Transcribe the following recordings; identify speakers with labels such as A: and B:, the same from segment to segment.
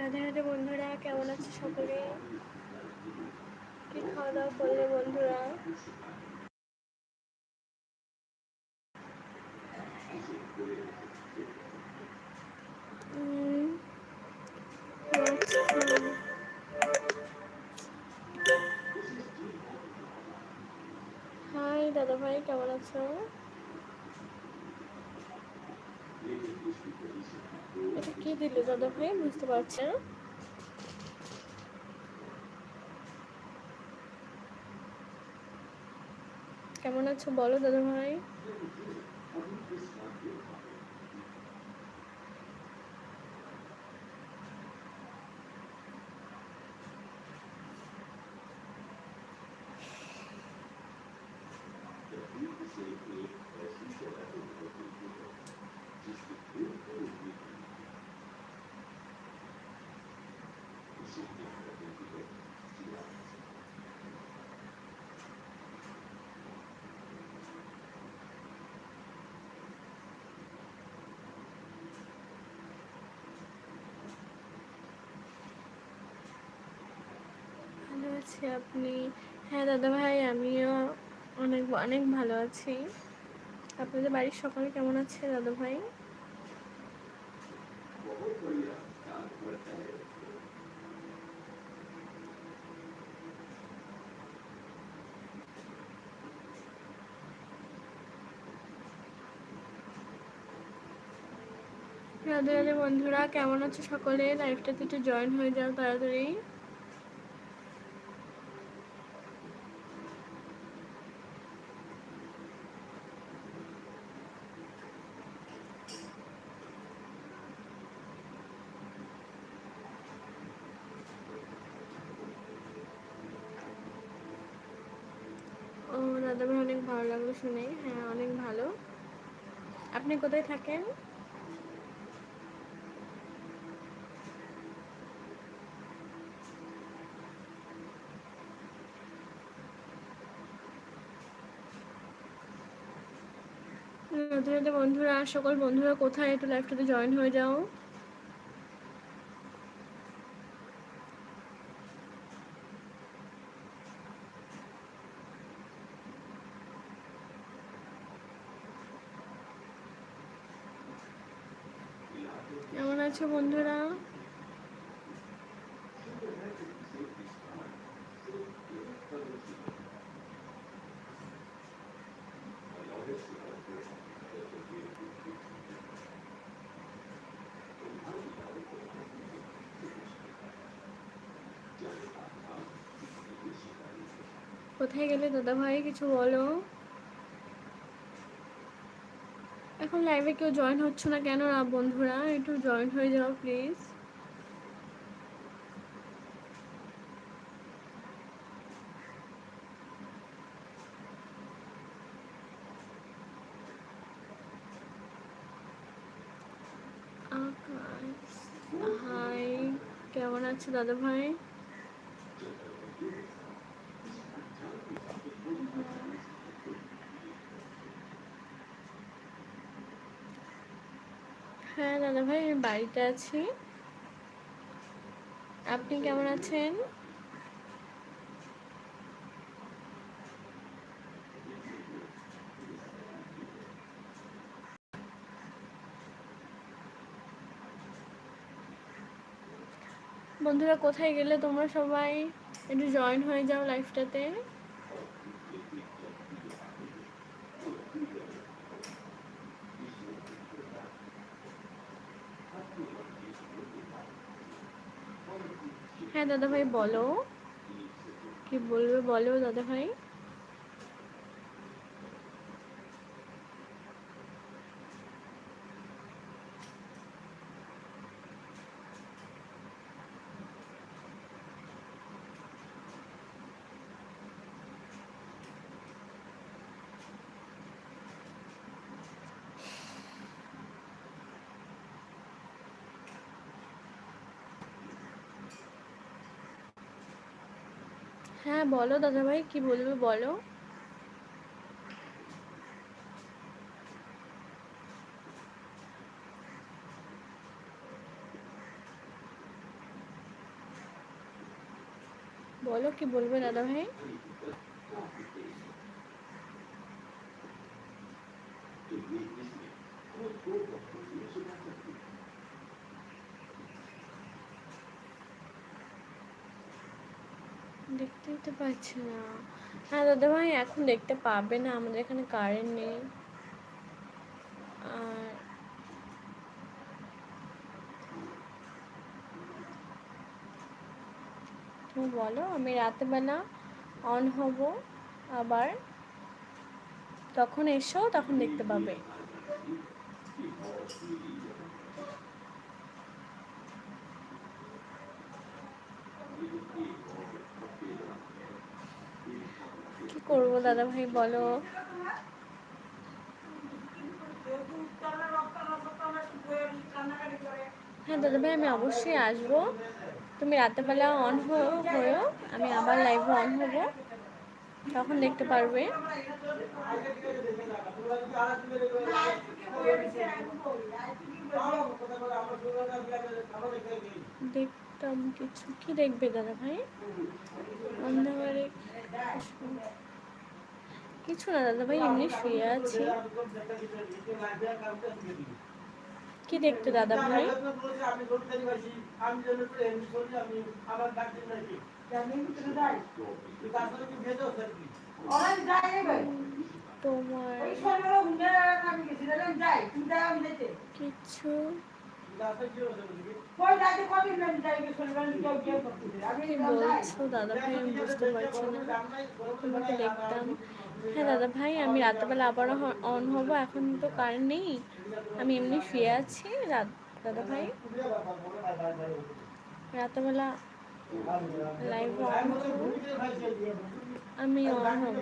A: রাধে রাধে বন্ধুরা, কেমন আছে সকলে? কি খাওয়া দাওয়া করলে বন্ধুরা? আচ্ছা। হাই দাদা ভাই কেমন আছো? এটা কি দিলে দাদা ভাই? বুঝতে পারছি না। কেমন আছো বলো দাদা ভাই ভালো আছি আপনি হ্যাঁ দাদা ভাই, আমিও অনেক অনেক ভালো আছি। আপনাদের বাড়ির সকলে কেমন আছে দাদা ভাই? রাধে বন্ধুরা, কেমন আছো সকলে? লাইফটাতে একটু জয়েন হয়ে যাও তাড়াতাড়ি। দাদা অনেক ভালো লাগল শুনে। হ্যাঁ অনেক ভালো। আপনি কোথায় থাকেন? রাধে রাধে বন্ধুরা, সকল বন্ধুরা কোথায়? একটু লাইভটাতে জয়েন হয়ে যাও কেমন আছো বন্ধুরা? কোথায় গেলে দাদা ভাই কিছু বলো এখন লাইভে কেউ জয়েন হচ্ছে না কেন না বন্ধুরা? একটু জয়েন হয়ে যাও প্লিজ হাই কেমন আছে দাদা ভাই হ্যাঁ দাদা ভাই আমি বাড়িতে আছি। আপনি কেমন আছেন? বন্ধুরা, কোথায় গেলে তোমরা সবাই? একটু জয়েন হয়ে যাও লাইফটাতে হ্যাঁ দাদা ভাই বলো। কি বলবে বলো দাদা হ্যাঁ বলো দাদাভাই কি বলবে বলো
B: বলো কি বলবে দাদাভাই Thank you. তো পাচ্ছি না। হ্যাঁ দাদা ভাই এখন দেখতে পাবে না, আমাদের এখানে কারেন্ট নেই। আর তুমি বলো, আমি রাতেবেলা অন হব, আবার তখন এসো, তখন দেখতে পাবে। কি করব দাদা ভাই বলো। হ্যাঁ দাদা ভাই আমি অবশ্যই আসব। তুমি রাতেরবেলা অন হয়েও আমি আবার লাইভে অন হব। তখন দেখতে পারবে। দেখতাম কিছু। কি দেখবে দাদা ভাই অন্ধকারে কিছু না দাদা ভাই এমনি শুয়ে আছি। কি দেখতে দাদা ভাই তোমার কিছু? বলছো? দাদা ভাই আমি বুঝতে পারছি না। তোমাকে দেখতাম। হ্যাঁ দাদা ভাই, আমি রাত্রেবেলা আবারও অন হব, এখন তো কার নেই। আমি এমনি শুয়ে আছি, রাত, দাদা ভাই। রাত্রেবেলা লাইভ অন আমি অন হব।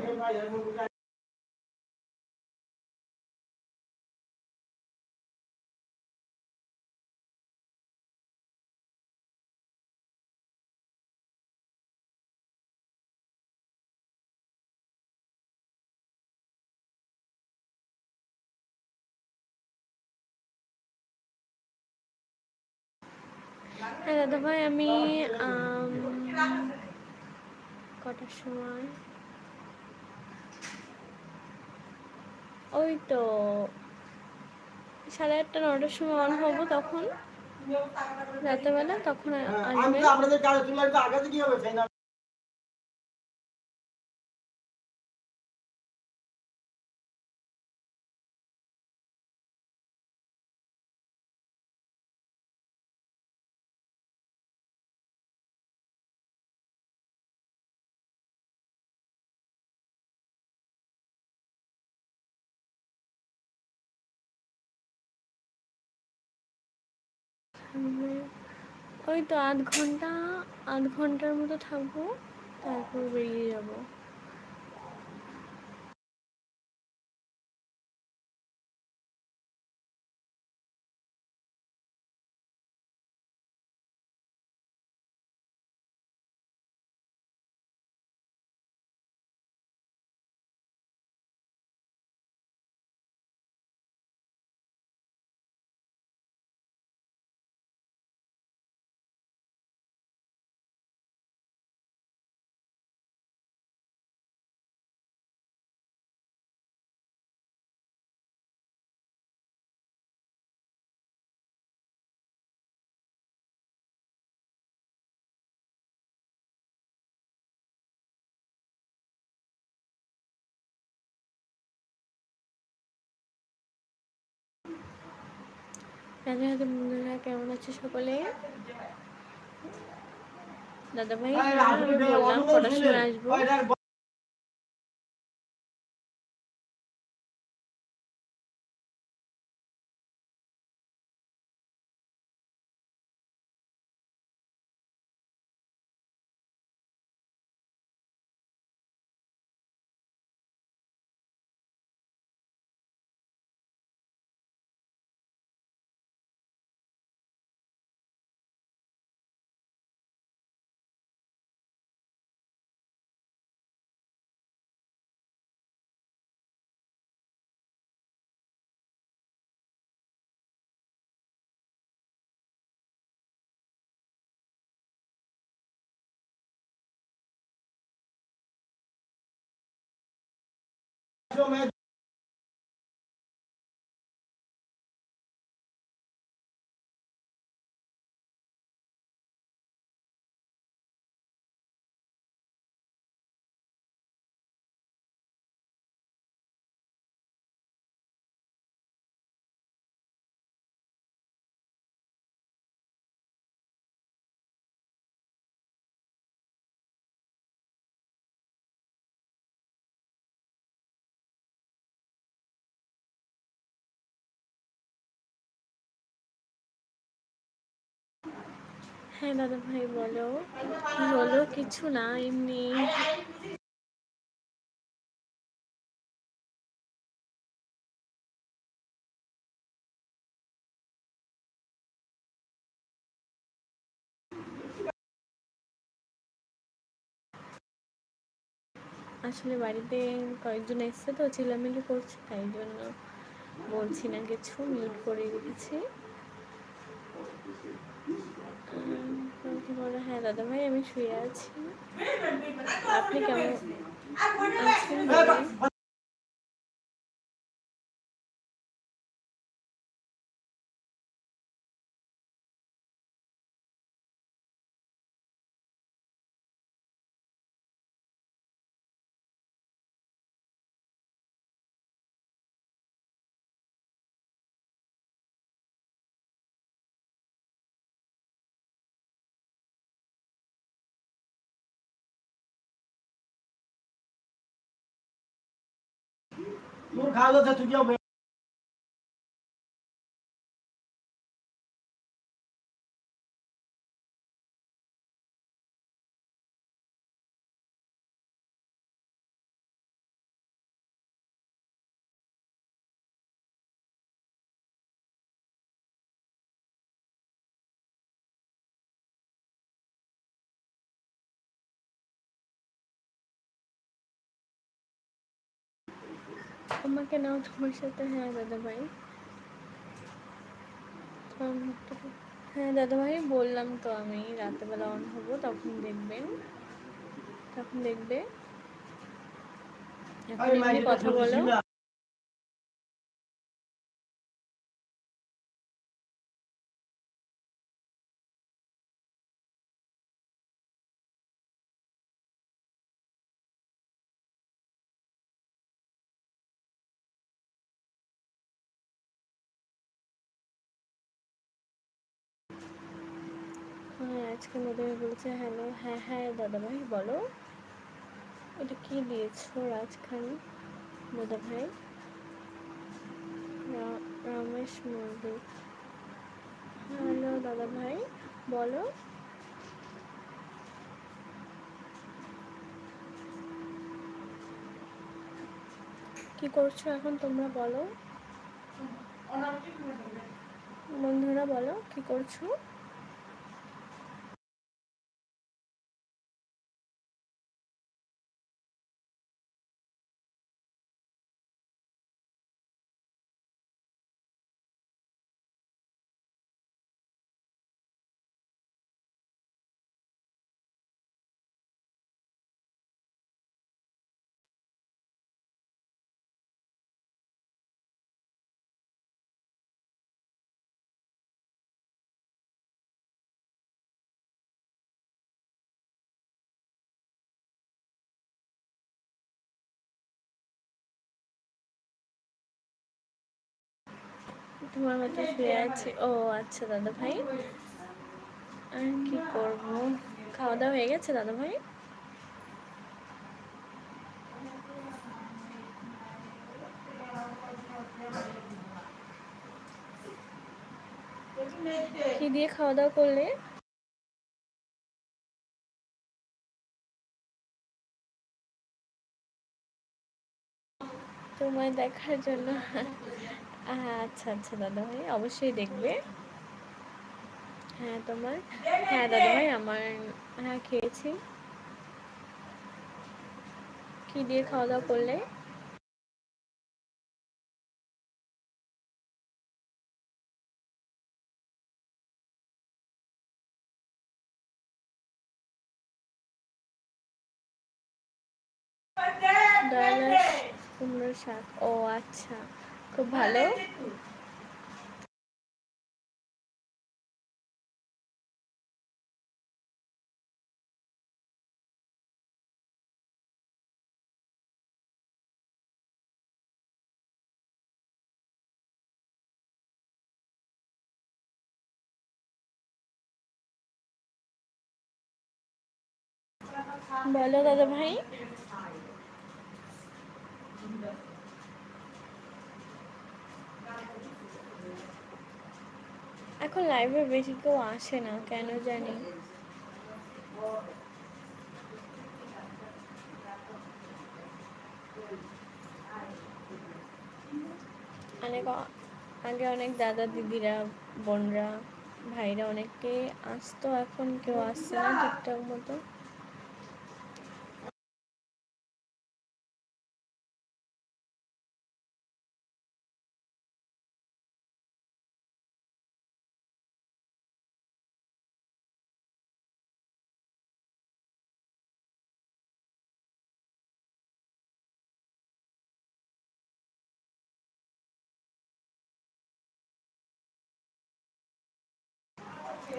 B: হ্যাঁ দাদা ভাই আমি কটার সময়? ওই তো সাড়ে আটটা নটার সময় অন হব তখন। রাতেবেলা তখন আসবে। ওই তো আধ ঘণ্টা আধ ঘণ্টার মতো থাকব তারপর বেরিয়ে যাব। রাধে রাধে বন্ধুরা কেমন আছে সকলে? দাদা ভাই বললাম বললাম কটার সময় আসব হ্যাঁ দাদা ভাই বলো। কি হলো? কিছু না, এমনি। আসলে বাড়িতে কয়েকজন এসছে তো, চিলামিলি করছে, তাই জন্য বলছি না কিছু মিউট করে রেখেছি বলো হ্যাঁ দাদা ভাই আমি শুয়ে আছি। আপনি কেমন আছেন বলুন?
C: তোর খাওয়া
B: আমাকে নাও তোমার সাথে। হ্যাঁ দাদা ভাই হ্যাঁ দাদা ভাই বললাম তো আমি রাতেবেলা অন হব তখন দেখবেন। তখন দেখবে। এখন কথা বলো। বলেছে হ্যালো হ্যাঁ হ্যাঁ দাদা ভাই বলো। এটা কি দিয়েছ রাজখান দাদা ভাই রা- রমেশ মুর্মু হ্যালো দাদা ভাই বলো। কি করছ এখন তোমরা, বলো। বন্ধুরা, বলো, কি করছ? তোমার মতো শুয়ে আছি। ও আচ্ছা দাদা ভাই আর কি করব? খাওয়া দাওয়া হয়ে গেছে দাদা ভাই কি দিয়ে খাওয়া দাওয়া করলে? তোমায় দেখার জন্য। আচ্ছা আচ্ছা দাদা ভাই অবশ্যই দেখবে। হ্যাঁ তোমার? হ্যাঁ দাদা ভাই আমার হ্যাঁ খেয়েছি। কি দিয়ে খাওয়া দাওয়া করলে শাক। ও আচ্ছা। খুব ভালো। বলো দাদা ভাই এখন লাইভে বেশি কেউ আসে না, কেন জানি? অনেক আগে অনেক দাদা দিদিরা, বোনরা, ভাইরা অনেকে আসতো, এখন কেউ আসছে না ঠিকঠাক মতো।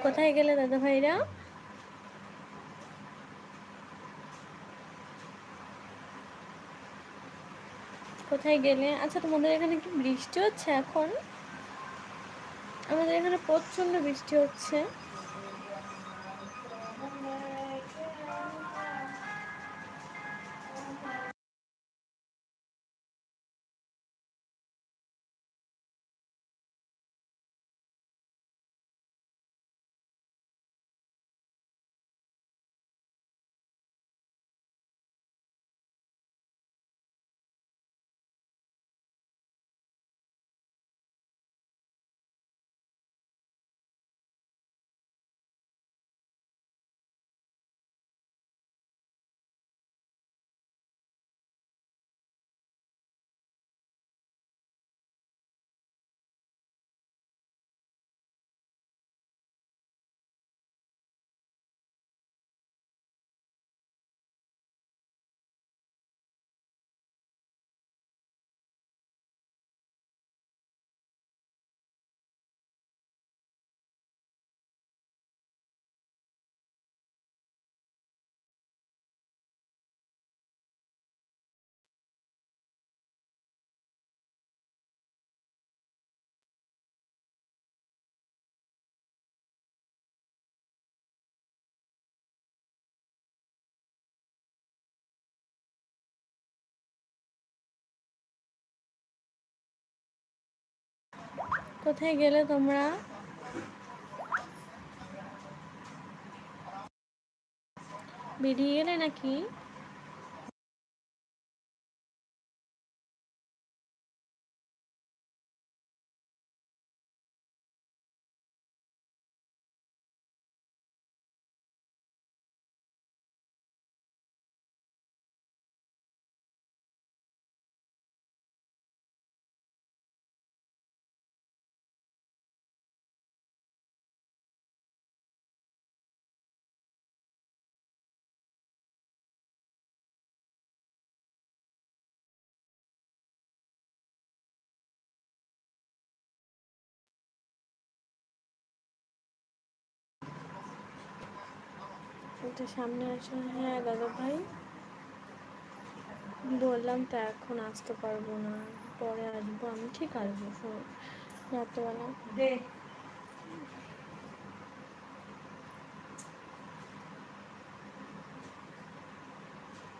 B: কোথায় গেলে, দাদা ভাইরা? কোথায় গেলে? আচ্ছা তোমাদের এখানে কি বৃষ্টি হচ্ছে এখন? আমাদের এখানে প্রচণ্ড বৃষ্টি হচ্ছে। কোথায় গেলে তোমরা? বেরিয়ে গেলে নাকি? একটু সামনে আসো হ্যাঁ দাদা ভাই। বললাম তো এখন আসতে পারব না, পরে আসব। আমি ঠিক আসব রাত্রেবেলা।
D: দে।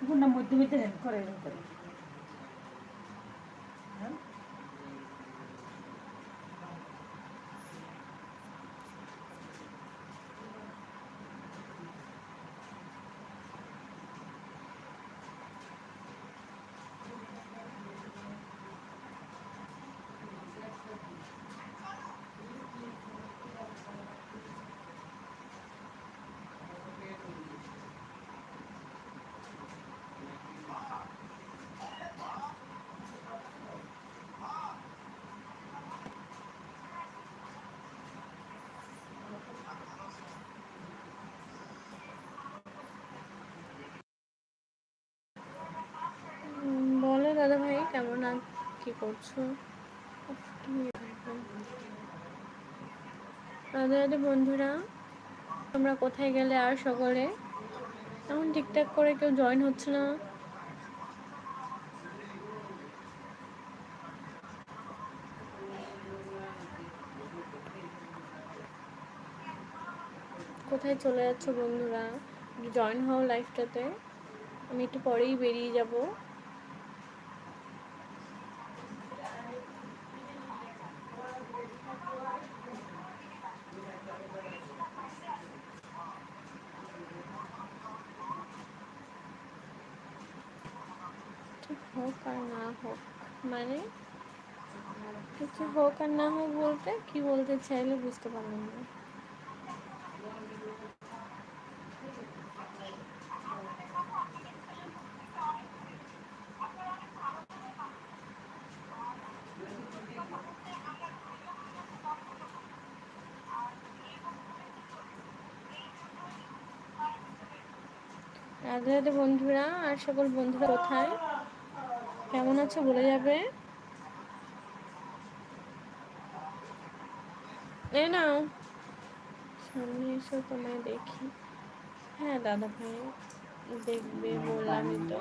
D: গুণা মধ্যে মধ্যে হেল্প করে করে হ্যাঁ?
B: উম, বলো দাদা ভাই, কেমন আর কি করছ? রাধে রাধে বন্ধুরা, তোমরা কোথায় গেলে আর সকলে? এখন ঠিকঠাক করে কেউ জয়েন হচ্ছে না। কোথায় চলে যাচ্ছ বন্ধুরা? জয়েন হও লাইফটাতে আমি একটু পরেই বেরিয়ে যাব কিছু হোক আর না হোক মানে? কিছু হোক আর না হোক বলতে কি বলতে চাইলে বুঝতে পারলাম না। রাধে রাধে বন্ধুরা, আর সকল বন্ধুরা কোথায়? কেমন আছো বলে যাবে? এ নাও। সামনে এসো, তোমায় দেখি। হ্যাঁ দাদা ভাই, দেখবে বললাম তো।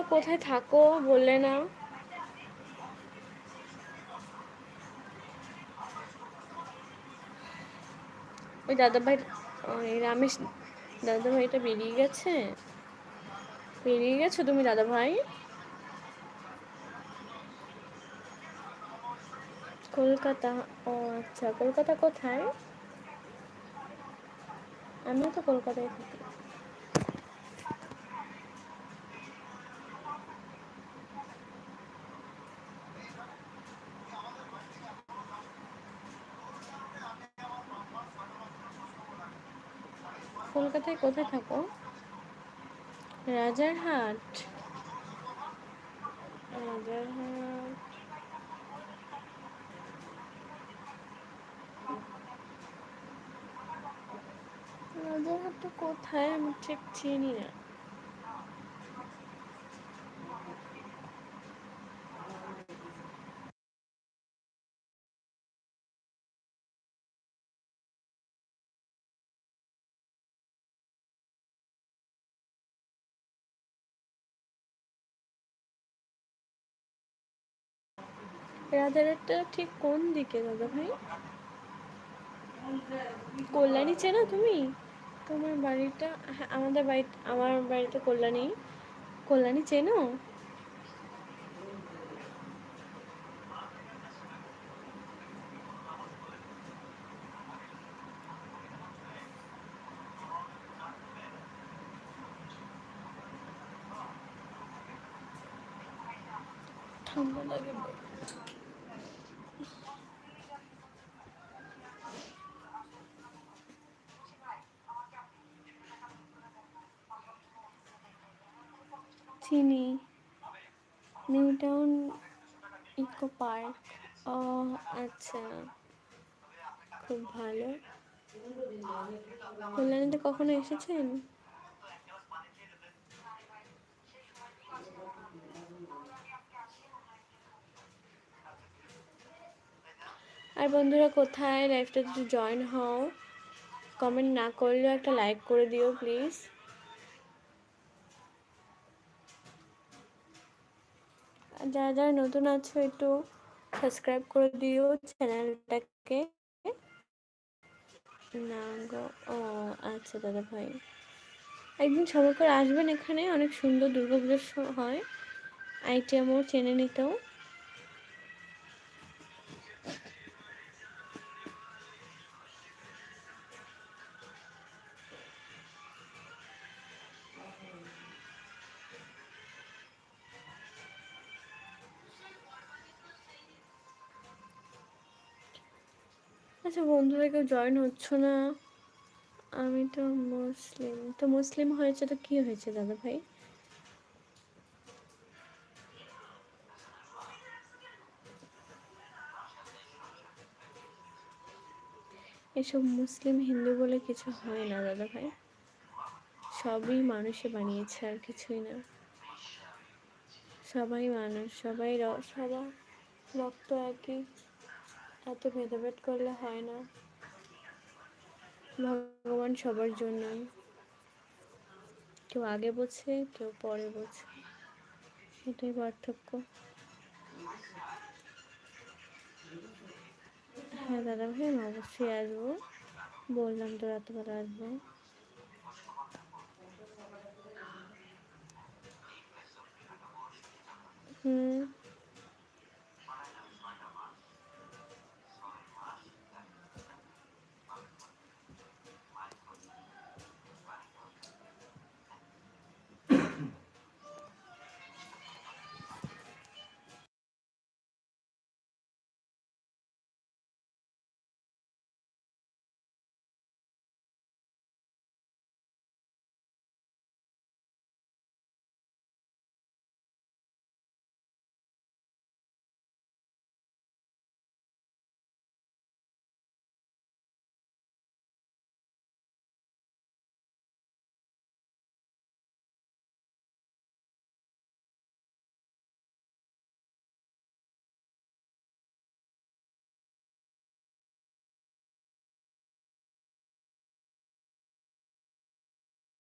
B: তোমরা কোথায় থাকো? বললে না। ওই দাদা ভাই ওই রামেশ দাদা ভাইটা বেরিয়ে গেছে? বেরিয়ে গেছো তুমি দাদা ভাই কলকাতা, ও আচ্ছা কলকাতা কোথায়? আমিও তো কলকাতায় থাকি। কলকাতায় কোথায় থাকো? রাজারহাট রাজারহাট রাজারহাটটা কোথায়? আমি ঠিক চিনি না। রাজারহাটটা ঠিক কোন দিকে, দাদা ভাই? কল্যাণী চেনো তুমি? তোমার বাড়িটা হ্যাঁ আমাদের বাড়ি, আমার বাড়িতে কল্যাণী। কল্যাণী চেনো? চিনি। New Town Eco Park. ও আচ্ছা। খুব ভালো। কল্যাণীতে কখনো এসেছেন? আর বন্ধুরা, কোথায়? লাইফটা যদি জয়েন হও কমেন্ট না করলেও একটা লাইক করে দিও প্লিজ যারা যারা নতুন আছো, একটু সাবস্ক্রাইব করে দিও চ্যানেলটাকে না গো, ও আচ্ছা দাদা ভাই। একদিন সবাই করে আসবেন এখানে, অনেক সুন্দর দুর্গাপুজোর হয়। হয় আইটিএমও চেনে নিতেও। আচ্ছা বন্ধুরা কেউ জয়েন হচ্ছ না? আমি তো মুসলিম। তো মুসলিম হয়েছে তো কি হয়েছে দাদা ভাই? এসব মুসলিম হিন্দু বলে কিছু হয় না দাদা ভাই। সবই মানুষে বানিয়েছে আর কিছুই না। সবাই মানুষ, সবাই সবার রক্ত একই। এত ভেদাভেদ করলে হয় না। ভগবান সবার জন্যই। কেউ আগে বোঝে কেউ পরে বোঝে এটাই পার্থক্য। হ্যাঁ দাদা ভাই, আমি অবশ্যই আসব। বললাম তো রাতবেলা আসব। হুম।